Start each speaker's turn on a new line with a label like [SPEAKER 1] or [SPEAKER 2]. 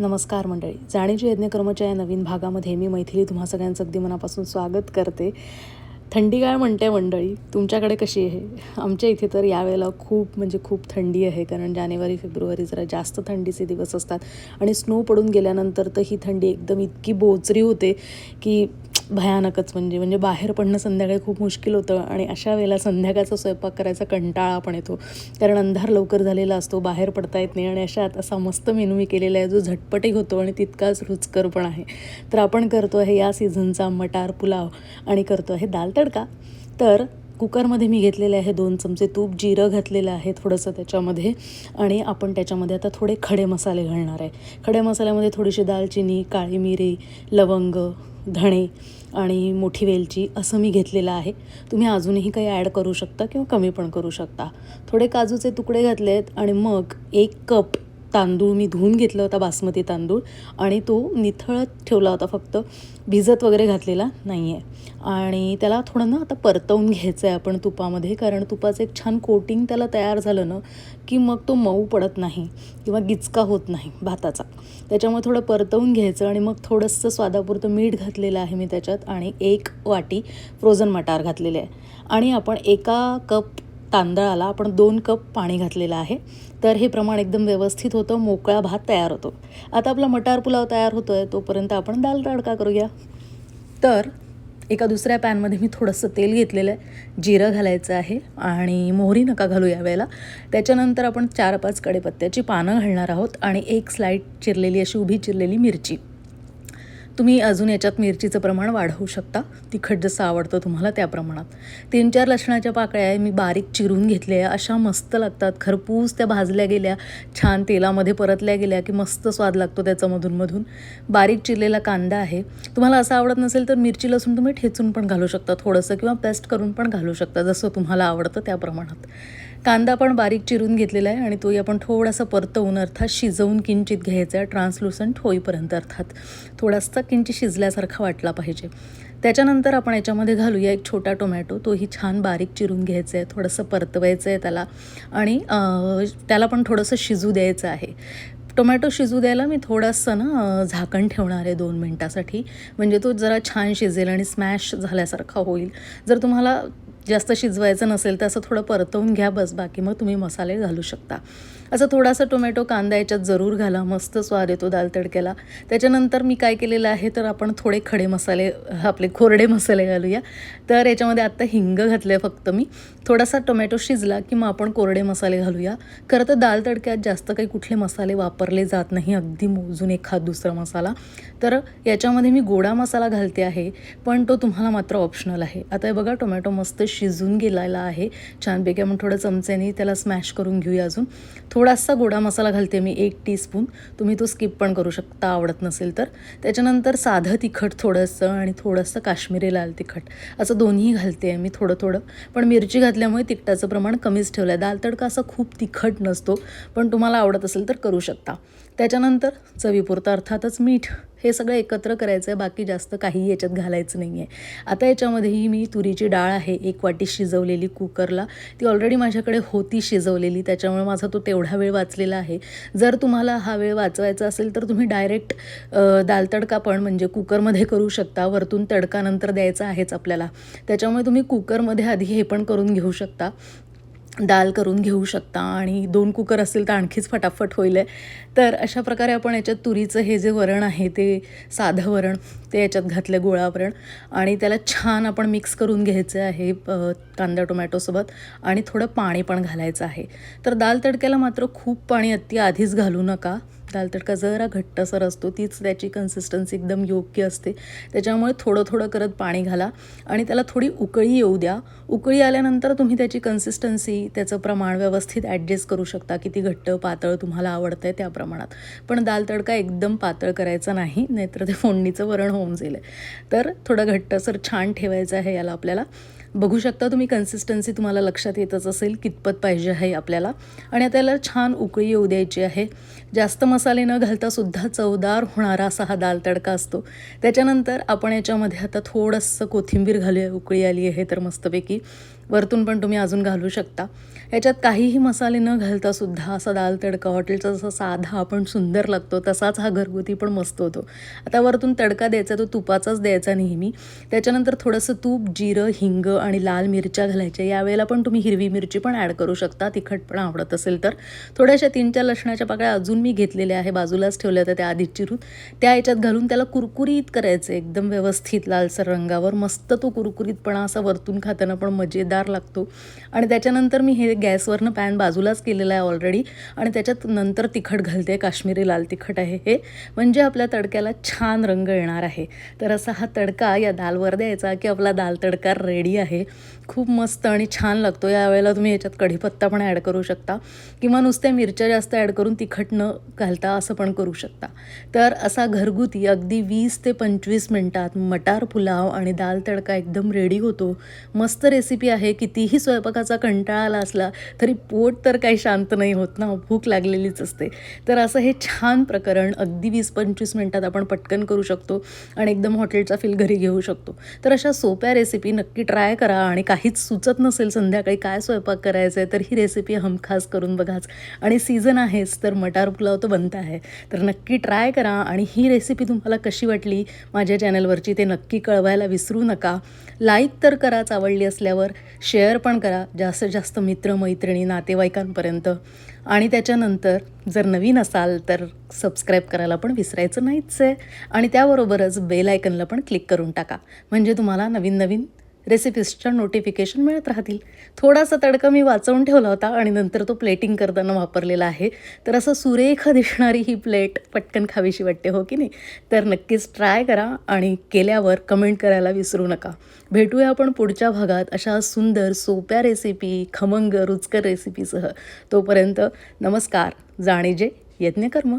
[SPEAKER 1] नमस्कार मंडळी. जाणीची यज्ञकर्मच्या या नवीन भागामध्ये मी मैथिली तुम्हा सगळ्यांचं अगदी मनापासून स्वागत करते. थंडी काय म्हणते मंडळी तुमच्याकडे कशी आहे? आमच्या इथे तर यावेळेला खूप म्हणजे खूप थंडी आहे कारण जानेवारी फेब्रुवारी जरा जास्त थंडीचे दिवस असतात. आणि स्नो पडून गेल्यानंतर तर ही थंडी एकदम इतकी बोचरी होते की भयानकच म्हणजे म्हणजे बाहेर पडणं संध्याकाळी खूप मुश्किल होतं आणि अशा वेळेला संध्याकाळचा स्वयंपाक करायचा कंटाळा पण येतो. कारण अंधार लवकर झालेला असतो बाहेर पडता येत नाही आणि अशात असा मस्त मेनू मी केलेला आहे जो झटपटही होतो आणि तितकाच रुचकर पण आहे. तर आपण करतो आहे या सीझनचा मटार पुलाव आणि करतो आहे दाल तडका. तर कुकरमध्ये मी घेतलेले आहे दोन चमचे तूप जिरं घातलेलं आहे थोडंसं त्याच्यामध्ये आणि आपण त्याच्यामध्ये आता थोडे खडे मसाले घालणार आहे. खडे मसाल्यामध्ये थोडीशी दालचिनी काळी मिरी लवंग धणे आणि मोठी वेलची असं मी घेतलेलं आहे. तुम्ही अजूनही काही ॲड करू शकता किंवा कमी पण करू शकता. थोडे काजूचे तुकडे घातले आहेत आणि मग एक कप तांदूळ मी धुवून घेतला होता बासमती तांदूळ आणि तो निथळत ठेवला होता फक्त. भिजत वगैरे घातलेला नाही आहे आणि त्याला थोडं ना आता परतवून घ्यायचं आहे आपण तुपामध्ये कारण तुपाचं एक छान कोटिंग त्याला तयार झालं ना की मग तो मऊ पडत नाही किंवा गिचका होत नाही भाताचा. त्याच्यामुळे थोडं परतवून घ्यायचं आणि मग थोडंसं स्वादापुरतं मीठ घातलेलं आहे मी त्याच्यात आणि एक वाटी फ्रोझन मटार घातलेले आहे. आणि आपण एका कप तांदळाला आपण दोन कप पाणी घातलेलं आहे. तर हे प्रमाण एकदम व्यवस्थित होतं मोकळा भात तयार होतो. आता आपला मटार पुलाव तयार होतो आहे तोपर्यंत आपण दाल तडका करूया. तर एका दुसऱ्या पॅनमध्ये मी थोडंसं तेल घेतलेलं आहे जिरं घालायचं आहे आणि मोहरी नका घालू यावेळेला त्याच्यानंतर आपण चार पाच कडेपत्त्याची पानं घालणार आहोत आणि एक स्लाईड चिरलेली अशी उभी चिरलेली मिरची. तुम्ही अजून याच्यात मिरचीचं प्रमाण वाढवू शकता. तिखट जसं आवडतं तुम्हाला त्या प्रमाणात. तीन चार लसणाच्या पाकळ्या आहे मी बारीक चिरून घेतल्या अशा मस्त लागतात. खरपूस त्या भाजल्या गेल्या छान तेलामध्ये परतल्या गेल्या की मस्त स्वाद लागतो त्याचा मधूनमधून. बारीक चिरलेला कांदा आहे. तुम्हाला असं आवडत नसेल तर मिरची लसूण तुम्ही ठेचून पण घालू शकता. थोडंसं किंवा पेस्ट करून पण घालू शकता जसं तुम्हाला आवडतं त्या प्रमाणात. कांदा पण बारीक चिरून घेतलेला आहे आणि तोही आपण थोडासा परतवून अर्थात शिजवून किंचित घ्यायचा आहे. ट्रान्सलुसंट होईपर्यंत अर्थात थोडासा किंचित शिजल्यासारखा वाटला पाहिजे. त्याच्यानंतर आपण याच्यामध्ये घालूया एक छोटा टोमॅटो. तोही छान बारीक चिरून घ्यायचा आहे. थोडंसं परतवायचं आहे त्याला. आणि त्याला पण थोडंसं शिजू द्यायचं आहे. टोमॅटो शिजू द्यायला मी थोडंसं ना झाकण ठेवणार आहे दोन मिनटासाठी. म्हणजे तो जरा छान शिजेल आणि स्मॅश झाल्यासारखा होईल. जर तुम्हाला जास्त शिजवायचं नसेल तर असं थोडं परतवून घ्या बस बाकी मग तुम्ही मसाले घालू शकता. असं थोडासा टोमॅटो कांदा याच्यात जरूर घाला मस्त स्वाद येतो दाल तडक्याला त्याच्यानंतर मी काय केलेलं आहे तर आपण थोडे खडे मसाले आपले कोरडे मसाले घालूया. तर याच्यामध्ये आत्ता हिंग घातलं आहे फक्त मी. थोडासा टोमॅटो शिजला की मग आपण कोरडे मसाले घालूया. खरं तर दाल तडक्यात जास्त काही कुठले मसाले वापरले जात नाही अगदी मोजून एखाद दुसरा मसाला. तर याच्यामध्ये मी गोडा मसाला घालते आहे पण तो तुम्हाला मात्र ऑप्शनल आहे. आता हे बघा टोमॅटो मस्त शिजून गेलेला आहे. छानपैकी आपण थोडं चमच्याने त्याला स्मॅश करून घेऊया अजून. थोडासा गोडा मसाला घालते मी एक टीस्पून तुम्ही तो स्किप पण करू शकता आवडत नसेल तर. त्याच्यानंतर साधं तिखट थोडंसं आणि थोडंसं काश्मीरी लाल तिखट. असं दोन्ही घालते आहे मी थोडं थोडं. पण मिरची घातल्यामुळे तिखटाचं प्रमाण कमीच ठेवलं आहे दाल तडका असा खूप तिखट नसतो पण तुम्हाला आवडत असेल तर करू शकता. त्याच्यानंतर चवीपुरतं अर्थातच मीठ हे सगळं एकत्र करायचं आहे. बाकी जास्त काही याच्यात घालायचं नाही आहे आता याच्यामध्येही मी तुरीची डाळ आहे एक वाटी शिजवलेली कुकरला. ती ऑलरेडी माझ्याकडे होती शिजवलेली त्याच्यामुळे माझा तो तेवढा वेळ वाचलेला आहे. जर तुम्हाला हा वेळ वाचवायचा असेल तर तुम्ही डायरेक्ट दाल तडका पण म्हणजे कुकरमध्ये करू शकता. वरतून तडकानंतर द्यायचा आहेच आपल्याला. त्याच्यामुळे तुम्ही कुकरमध्ये आधी हे पण करून घेऊ शकता. दाल करून घेऊ शकता आणि दोन कुकर असतील तर आणखीच फटाफट होईल तर अशा प्रकारे आपण याच्यात तुरीचं हे जे वरण आहे ते साधं वरण ते याच्यात घातलं गोळावरण आणि त्याला छान आपण मिक्स करून घ्यायचं आहे कांदा टोमॅटोसोबत आणि थोडं पाणी पण घालायचं आहे. तर दाल तडक्याला मात्र खूप पाणी अति आधीच घालू नका. दाल तडका जरा घट्टसर असतो तीच त्याची कन्सिस्टन्सी एकदम योग्य असते. त्याच्यामुळे थोडं थोडं करत पाणी घाला आणि त्याला थोडी उकळी येऊ द्या. उकळी आल्यानंतर तुम्ही त्याची कन्सिस्टन्सी त्याचं प्रमाण व्यवस्थित ॲडजस्ट करू शकता. किती घट्ट पातळ तुम्हाला आवडतं आहे त्या प्रमाणात. पण दाल तडका एकदम पातळ करायचा नाही नाहीतर ते फोडणीचं वरण होऊन जाईल. तर थोडं घट्टसर छान ठेवायचं आहे याला आपल्याला. बघू शकता तुम्ही कन्सिस्टन्सी तुम्हाला लक्षात येतच असेल कितपत पाहिजे आहे आपल्याला. आणि आता याला छान उकळी येऊ द्यायची आहे. जास्त मसाले न घालता सुद्धा चवदार होणारा असा हा दाल तडका असतो. त्याच्यानंतर आपण याच्यामध्ये आता थोडंसं कोथिंबीर घालूया. उकळी आली आहे तर मस्तपैकी. वरतून पण तुम्ही अजून घालू शकता. ह्याच्यात काहीही मसाले न घालता सुद्धा असा दाल तडका हॉटेलचा जसा साधा आपण सुंदर लागतो तसाच हा घरगुती पण मस्त होतो. आता वरतून तडका द्यायचा तो तुपाचाच द्यायचा नेहमी. त्याच्यानंतर थोडंसं तूप जिरं हिंग आणि लाल मिरच्या घालायच्या. यावेळेला पण तुम्ही हिरवी मिरची पण ॲड करू शकता. तिखट पण आवडत असेल तर. थोड्याशा तीन चार लसणाच्या पाकळ्या अजून मी घेतलेल्या आहे. बाजूलाच ठेवल्या होत्या त्या आधीच चिरून त्या याच्यात घालून त्याला कुरकुरीत करायचं एकदम व्यवस्थित लालसर रंगावर. मस्त तो कुरकुरीतपणा असा वरतून खाताना पण मजेदार लागतो. आणि त्याच्यानंतर मी हे गॅसवरनं पॅन बाजूलाच केलेलं आहे ऑलरेडी आणि त्याच्यात नंतर तिखट घालते काश्मीरी लाल तिखट आहे हे. म्हणजे आपल्या तडक्याला छान रंग येणार आहे. तर असा हा तडका या दालवर द्यायचा की आपला दाल तडका रेडी आहे. खूप मस्त आणि छान लागतो. यावेळेला तुम्ही याच्यात कढीपत्ता पण ॲड करू शकता. किंवा नुसत्या मिरच्या जास्त ॲड करून तिखट न घालता असं पण करू शकता. तर असा घरगुती अगदी वीस ते पंचवीस मिनटात मटार पुलाव आणि दाल तडका एकदम रेडी होतो. मस्त रेसिपी आहे. कितीही स्वयंपाकाचा कंटाळा आला असला तरी पोट तर काही शांत नाही होत ना भूक लागलेलीच असते. तर असं हे छान प्रकरण अगदी वीस पंचवीस मिनटात आपण पटकन करू शकतो आणि एकदम हॉटेलचा फील घरी घेऊ शकतो. तर अशा सोप्या रेसिपी नक्की ट्राय करा आणि काहीच सुचत नसेल संध्याकाळी काय स्वयंपाक करायचा आहे तर ही रेसिपी हमखास करून बघाच. आणि सीझन आहेच तर मटार पुलाव तो बनता आहे. तर नक्की ट्राय करा आणि ही रेसिपी तुम्हाला कशी वाटली माझ्या चॅनलवरची ते नक्की कळवायला विसरू नका. लाईक तर कराच आवडली असल्यावर शेअर पण करा जास्तीत जास्त मित्र मैत्रिणी नातेवाईकांपर्यंत. आणि त्याच्यानंतर जर नवीन असाल तर सबस्क्राईब करायला पण विसरायचं नाहीच आहे. आणि त्याबरोबरच बेल आयकनला पण क्लिक करून टाका. म्हणजे तुम्हाला नवीन नवीन रेसिपीजच्या नोटिफिकेशन मिळत राहतील. थोडासा तडका मी वाचवून ठेवला होता आणि नंतर तो प्लेटिंग करताना वापरलेला आहे. तर असं सुरेख दिसणारी ही प्लेट पटकन खावीशी वाटते हो की नाही? तर नक्कीच ट्राय करा आणि केल्यावर कमेंट करायला विसरू नका. भेटूया आपण पुढच्या भागात अशा सुंदर सोप्या रेसिपी खमंग रुचकर रेसिपीसह तोपर्यंत नमस्कार जाणीजे यज्ञकर्म.